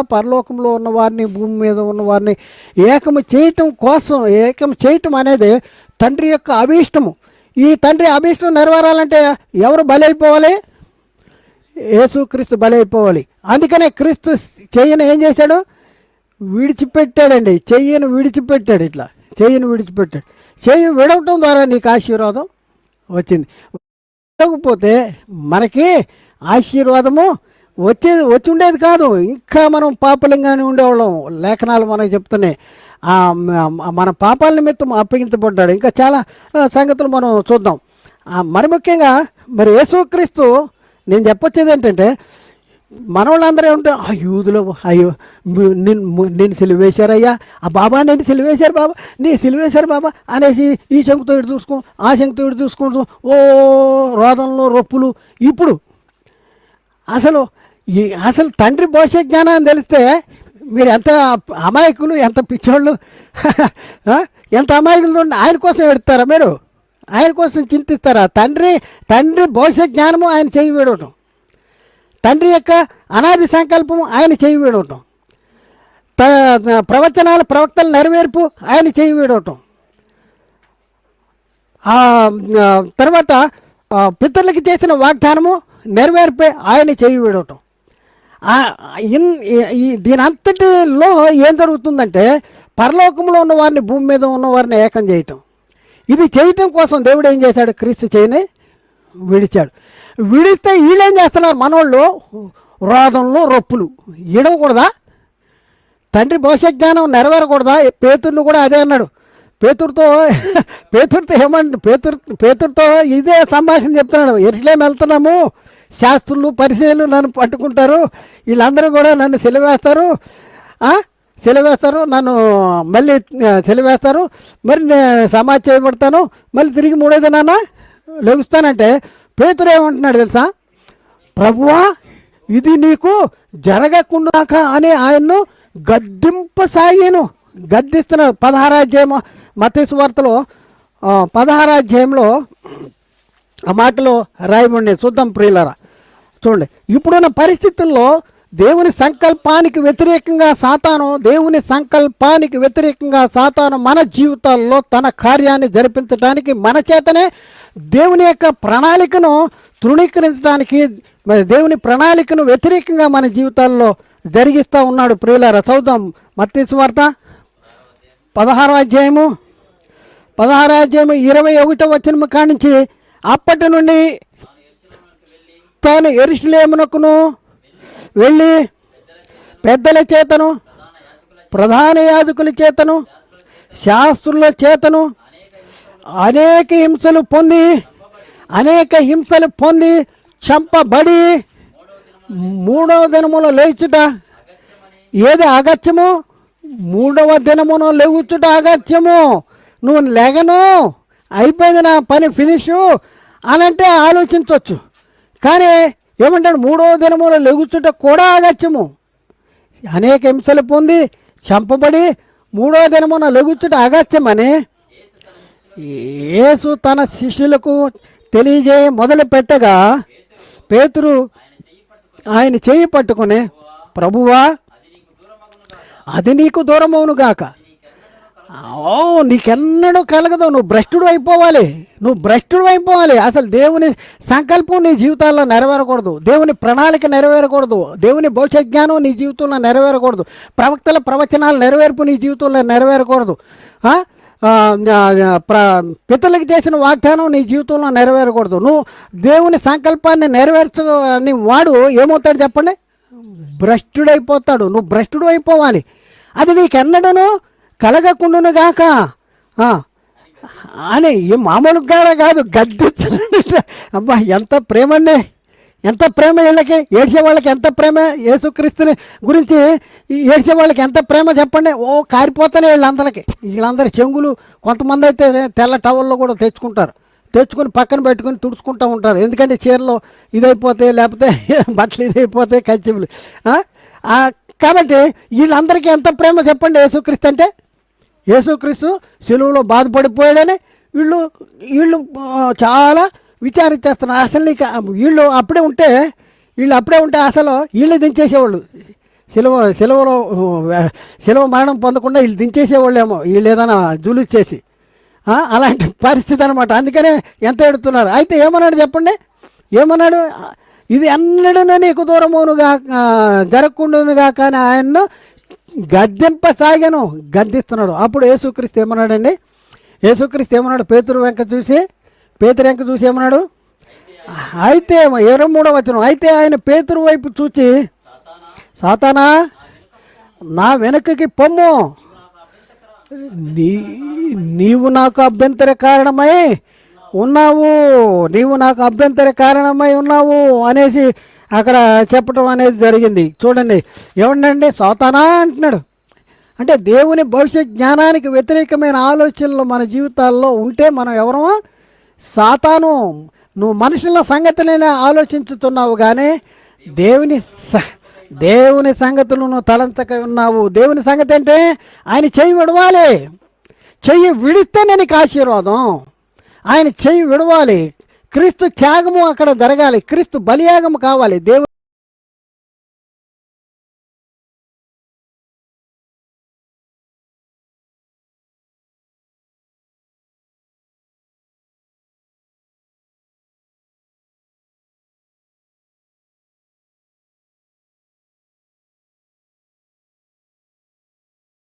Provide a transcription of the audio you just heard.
పరలోకంలో ఉన్నవారిని భూమి మీద ఉన్నవారిని ఏకము చేయటం కోసం ఏకం చేయటం అనేది తండ్రి యొక్క అభీష్టము. ఈ తండ్రి అభీష్టం నెరవేరాలంటే ఎవరు బలైపోవాలి? యేసుక్రీస్తు బలైపోవాలి. అందుకనే క్రీస్తు చెయ్యను ఏం చేశాడు? విడిచిపెట్టాడండి. చెయ్యను విడిచిపెట్టాడు ఇట్లా. చెయ్యను విడిచిపెట్టాడు. చెయ్యి విడవటం ద్వారా నీకు ఆశీర్వాదం వచ్చింది. విడవకపోతే మనకి ఆశీర్వాదము వచ్చేది వచ్చి ఉండేది కాదు. ఇంకా మనం పాపలంగానే ఉండేవాళ్ళం. లేఖనాలు మనకు చెప్తున్నాయి. మన పాపాల నిమిత్తం అప్పగించబడ్డాడు. ఇంకా చాలా సంగతులు మనం చూద్దాం. మరి ముఖ్యంగా మరి యేసుక్రీస్తు నేను చెప్పొచ్చేది ఏంటంటే మనవాళ్ళందరూ ఉంటే ఆ యూదులు అయ్యో నేను నిన్ను సిలివేశారయ్యా. ఆ బాబా నేను సిలివేశారు బాబా. నీ సిలివేశారు బాబా. అనేసి ఈ శంకుతో ఇటు చూసుకో ఆ శంకుతో ఇటు చూసుకుంటూ ఓ రోదంలో రొప్పులు. ఇప్పుడు అసలు ఈ అసలు తండ్రి భవిష్య జ్ఞానం తెలిస్తే మీరు ఎంత అమాయకులు ఎంత పిచ్చోళ్ళు ఎంత అమాయకులు ఉండి ఆయన కోసం పెడతారా మీరు? ఆయన కోసం చింతిస్తారా? తండ్రి తండ్రి భవిష్య జ్ఞానము ఆయన చేయి వేడవటం. తండ్రి యొక్క అనాది సంకల్పము ఆయన చేయి వేడవటం. త ప్రవచనాల ప్రవక్తల నెరవేర్పు ఆయన చేయి వేడవటం. తర్వాత పితరులకి చేసిన వాగ్దానము నెరవేర్పే ఆయన చేయి విడవటం. దీని అంతటిలో ఏం జరుగుతుందంటే పరలోకంలో ఉన్న వారిని భూమి మీద ఉన్న వారిని ఏకం చేయటం. ఇది చేయటం కోసం దేవుడు ఏం చేశాడు? క్రీస్తు చేయని విడిచాడు. విడిస్తే వీళ్ళేం చేస్తున్నారు? మనోళ్ళు రోదంలో రొప్పులు. ఇడవకూడదా తండ్రి భవిష్యజ్ఞానం నెరవేరకూడదా? పేతుర్ని కూడా అదే అన్నాడు. పేతురితో పేతుడితో ఏమంటే పేతురు పేతురితో ఇదే సంభాషణ చెప్తున్నాడు. ఎట్లేం వెళ్తున్నాము. శాస్త్రులు పరిశీలు నన్ను పట్టుకుంటారు. వీళ్ళందరూ కూడా నన్ను సెలవేస్తారు. సెలవేస్తారు. నన్ను మళ్ళీ సెలవేస్తారు. మరి నేను సమాజ్ చేయబడతాను. మళ్ళీ తిరిగి మూడేది నాన్న లెగుస్తానంటే పేతురు ఏమంటున్నాడు తెలుసా? ప్రభువా ఇది నీకు జరగకుండా అని ఆయన్ను గద్దింపసాగాను. గద్దిస్తున్నాడు. పదహారాధ్యాయం మతేసు వార్తలో పదహారాధ్యాయంలో ఆ మాటలో రాయబడి చూద్దాం ప్రియులరా. చూడండి. ఇప్పుడున్న పరిస్థితుల్లో దేవుని సంకల్పానికి వ్యతిరేకంగా సాతాను దేవుని సంకల్పానికి వ్యతిరేకంగా సాతాను మన జీవితాల్లో తన కార్యాన్ని జరిపించడానికి మన చేతనే దేవుని యొక్క ప్రణాళికను తృణీకరించడానికి మరి దేవుని ప్రణాళికను వ్యతిరేకంగా మన జీవితాల్లో జరిగిస్తూ ఉన్నాడు ప్రియులార. చదువుదాం. మత్తీసు వార్త పదహారో అధ్యాయము. పదహారో అధ్యాయము ఇరవై ఒకటో వచ్చిన కానించి అప్పటి నుండి తాను ఎరుషులేమునకును వెళ్ళి పెద్దల చేతను ప్రధాన యాజకుల చేతను శాస్త్రుల చేతను అనేక హింసలు పొంది అనేక హింసలు పొంది చంపబడి మూడవ దినమున లేచుట ఏది అగత్యము? మూడవ దినమున లేవుచుట అగత్యము. నువ్వు లేగను అయిపోయింది నా పని ఫినిషు అనంటే ఆలోచించవచ్చు కానీ ఏమంటాడు మూడో దినములో లెగుచుట కూడా అగత్యము అనేక హింసలు పొంది చంపబడి మూడో దినమున లెగుచుట అగత్యమని యేసు తన శిష్యులకు తెలియజేయ మొదలు పెట్టగా పేతురు ఆయన చేయి పట్టుకుని ప్రభువా అది నీకు దూరమవును గాక. ఓ నీకెన్నడూ కలగదు. నువ్వు భ్రష్టుడు అయిపోవాలి. నువ్వు భ్రష్టుడు అయిపోవాలి. అసలు దేవుని సంకల్పం నీ జీవితాల్లో నెరవేరకూడదు. దేవుని ప్రణాళిక నెరవేరకూడదు. దేవుని భవిష్యత్ జ్ఞానం నీ జీవితంలో నెరవేరకూడదు. ప్రవక్తల ప్రవచనాలు నెరవేర్పు నీ జీవితంలో నెరవేరకూడదు. ప్ర పితలకు చేసిన వాగ్దానం నీ జీవితంలో నెరవేరకూడదు. నువ్వు దేవుని సంకల్పాన్ని నెరవేర్చని వాడు ఏమవుతాడు చెప్పండి? భ్రష్టుడైపోతాడు. నువ్వు భ్రష్టుడు అయిపోవాలి. అది నీకెన్నడను కలగకుండునుగాక ఆ, అని ఈ మామూలుగా కాదు గద్దె అబ్బా ఎంత ప్రేమండి. ఎంత ప్రేమ వీళ్ళకి ఏడ్చే వాళ్ళకి ఎంత ప్రేమ యేసుక్రీస్తుని గురించి ఈ ఏడ్చే వాళ్ళకి ఎంత ప్రేమ చెప్పండి. ఓ కారిపోతానే వీళ్ళందరికీ. వీళ్ళందరి చెంగులు కొంతమంది అయితే తెల్ల టవల్లో కూడా తెచ్చుకుంటారు. తెచ్చుకొని పక్కన పెట్టుకొని తుడుచుకుంటూ ఉంటారు. ఎందుకంటే చీరలో ఇదైపోతే లేకపోతే బట్టలు ఇదైపోతే కచ్చిపులు కాబట్టి వీళ్ళందరికీ ఎంత ప్రేమ చెప్పండి యేసుక్రీస్తు అంటే? యేసుక్రీస్తు సెలువులో బాధపడిపోయాడని వీళ్ళు వీళ్ళు చాలా చాలా విచారించేస్తున్నారు అసలు నీకు వీళ్ళు అప్పుడే ఉంటే వీళ్ళు అప్పుడే ఉంటే అసలు వీళ్ళు దించేసేవాళ్ళు. సిలువ సెలవులో సెలవు మరణం పొందకుండా వీళ్ళు దించేసేవాళ్ళేమో వీళ్ళు ఏదైనా జూలు చేసి. అలాంటి పరిస్థితి అనమాట అందుకనే ఎంత ఎడుతున్నారు అయితే ఏమన్నాడు చెప్పండి? ఏమన్నాడు? ఇది ఎన్నడూ నీకు దూరమునుగా జరగకుండానుగా కానీ ఆయన్ను గద్దెంపసాగాను గద్దిస్తున్నాడు. అప్పుడు యేసుక్రీస్తు ఏమన్నాడండి? యేసుక్రీస్తు ఏమన్నాడు? పేతురు వెంక చూసి పేతురు వెంక చూసి ఏమన్నాడు? అయితే ఇరవై మూడో వచనం అయితే ఆయన పేతురు వైపు చూచి సాతానా నా వెనుకకి పొమ్ము. నీ నీవు నాకు అభ్యంతర కారణమై ఉన్నావు. నీవు నాకు అభ్యంతర కారణమై ఉన్నావు అనేసి అక్కడ చెప్పడం అనేది జరిగింది. చూడండి ఏమండండి? సోతానా అంటున్నాడు. అంటే దేవుని భవిష్యత్ జ్ఞానానికి వ్యతిరేకమైన ఆలోచనలు మన జీవితాల్లో ఉంటే మనం ఎవరమో? సాతాను. నువ్వు మనుషుల సంగతులైనా ఆలోచించుతున్నావు కానీ దేవుని స- దేవుని సంగతులు నువ్వు తలంచక ఉన్నావు. దేవుని సంగతి అంటే ఆయన చెయ్యి విడవాలి. చెయ్యి విడిస్తే నేను ఆశీర్వాదం. ఆయన చెయ్యి విడవాలి. క్రీస్తు త్యాగము అక్కడ జరగాలి. క్రీస్తు బలియాగము కావాలి. దేవుడు